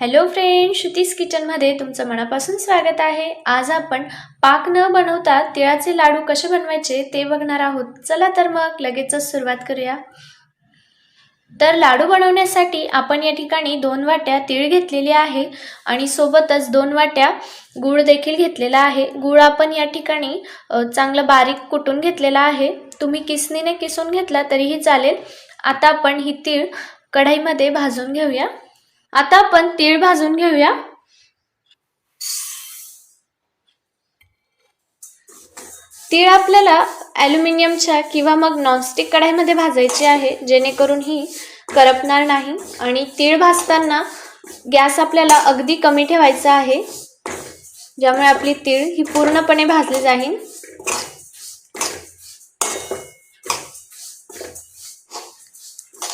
Hello friend Shruti's किचनमध्ये तुमचं मनापासून स्वागत आहे. आज आपण पाक न बनवता तिळाचे लाडू कसे बनवायचे ते बघणार आहोत. चला तर मग लगेचच सुरुवात करूया. तर लाडू बनवण्यासाठी आपण या ठिकाणी दोन वाट्या तीळ घेतलेली आहे आणि सोबतच दोन वाट्या गूळ देखील घेतलेला आहे. गूळ आपण या ठिकाणी चांगलं बारीक कुटून घेतलेला आहे. तुम्ही किसनीने किसून घेतला तरीही चालेल. आता आपण ही तीळ कढाईमध्ये भाजून घेऊया. आता आपण तीळ भाजून घेऊया. तीळ आपल्याला ॲल्युमिनियमच्या किंवा मग नॉनस्टिक कढाईमध्ये भाजायची आहे जेणेकरून ही करपणार नाही. आणि तीळ भाजताना गॅस आपल्याला अगदी कमी ठेवायचा आहे ज्यामुळे आपली तीळ ही पूर्णपणे भाजली जाईल.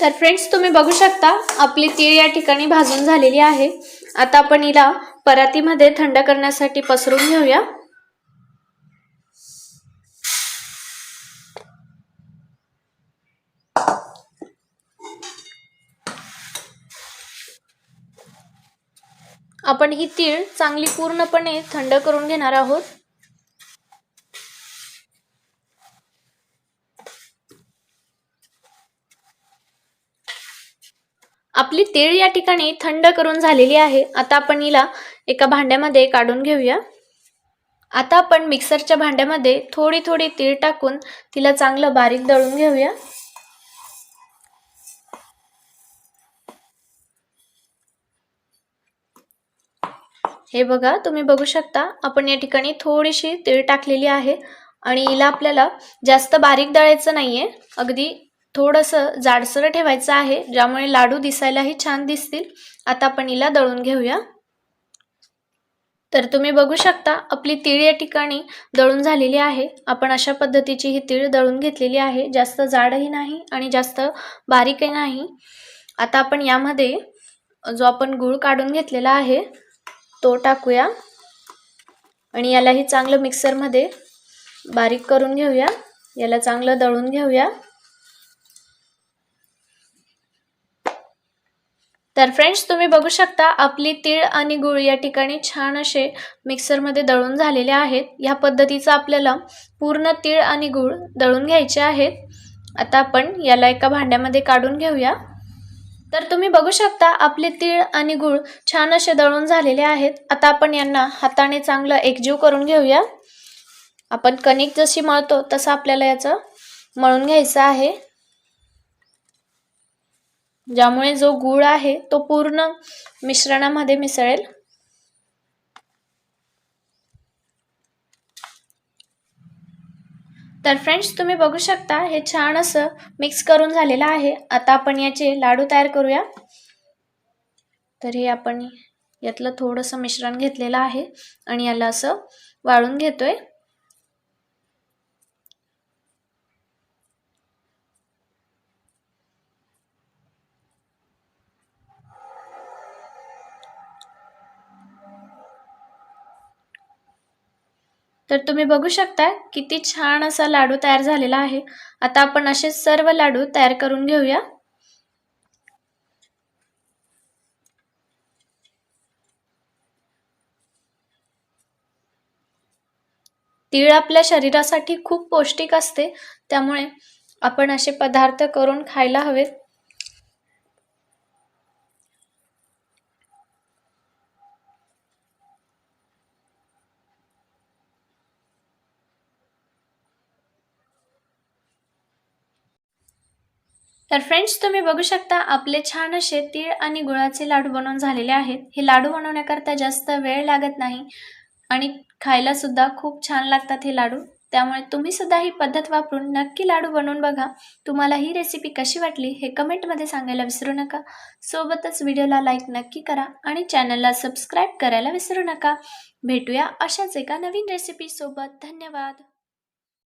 तर फ्रेंड्स तुम्ही बघू शकता आपली तीळ या ठिकाणी भाजून झालेली आहे. आता आपण हिला परातीमध्ये थंड करण्यासाठी पसरून घेऊया. आपण ही तीळ चांगली पूर्णपणे थंड करून घेणार आहोत. आपली तीळ या ठिकाणी थंड करून झालेली आहे. आता आपण हिला एका भांड्यामध्ये काढून घेऊया. आता आपण मिक्सरच्या भांड्यामध्ये थोडी थोडी तीळ टाकून तिला चांगलं बारीक दळून घेऊया. हे बघा तुम्ही बघू शकता आपण या ठिकाणी थोडीशी तीळ टाकलेली आहे. आणि हिला आपल्याला जास्त बारीक दळायचं नाही आहे अगदी थोडंसं जाडसर ठेवायचं आहे ज्यामुळे लाडू दिसायलाही छान दिसतील. आता आपण हिला दळून घेऊया. तर तुम्ही बघू शकता आपली तीळ या ठिकाणी दळून झालेली आहे. आपण अशा पद्धतीची ही तीळ दळून घेतलेली आहे. जास्त जाडही नाही आणि जास्त बारीकही नाही. आता आपण यामध्ये जो आपण गूळ काढून घेतलेला आहे तो टाकूया. आणि यालाही चांगलं मिक्सरमध्ये बारीक करून घेऊया. याला चांगलं दळून घेऊया. तर फ्रेंड्स तुम्ही बघू शकता आपली तीळ आणि गुळ या ठिकाणी छान असे मिक्सरमध्ये दळून झालेले आहेत. ह्या पद्धतीचं आपल्याला पूर्ण तीळ आणि गुळ दळून घ्यायचे आहेत. आता आपण याला एका भांड्यामध्ये काढून घेऊया. तर तुम्ही बघू शकता आपले तीळ आणि गुळ छान असे दळून झालेले आहेत. आता आपण यांना हाताने चांगलं एकजीव करून घेऊया. आपण कणिक जशी मळतो तसं आपल्याला याचं मळून घ्यायचं आहे. ज्यामुळे जो गूळ आहे तो पूर्ण मिश्रणामध्ये मिसळेल. तर फ्रेंड्स तुम्ही बघू शकता हे छान असं मिक्स करून झालेलं आहे. आता आपण याचे लाडू तयार करूया. तर हे आपण यातलं थोडंसं मिश्रण घेतलेलं आहे आणि याला असं वाळून घेतोय. तर तुम्ही बघू शकता किती छान असा लाडू तयार झालेला आहे. आता आपण असे सर्व लाडू तयार करून घेऊया. तीळ आपल्या शरीरासाठी खूप पौष्टिक असते त्यामुळे आपण असे पदार्थ करून खायला हवेत. तर फ्रेंड्स तुम्ही बघू शकता आपले छान असे तीळ आणि गुळाचे लाडू बनवून झालेले आहेत. हे लाडू बनवण्याकरता जास्त वेळ लागत नाही आणि खायला सुद्धा खूप छान लागतात हे लाडू. त्यामुळे तुम्ही सुद्धा ही पद्धत वापरून नक्की लाडू बनवून बघा. तुम्हाला ही रेसिपी कशी वाटली हे कमेंटमध्ये सांगायला विसरू नका. सोबतच व्हिडिओला लाईक नक्की करा आणि चॅनलला सबस्क्राईब करायला विसरू नका. भेटूया अशाच एका नवीन रेसिपीसोबत धन्यवाद.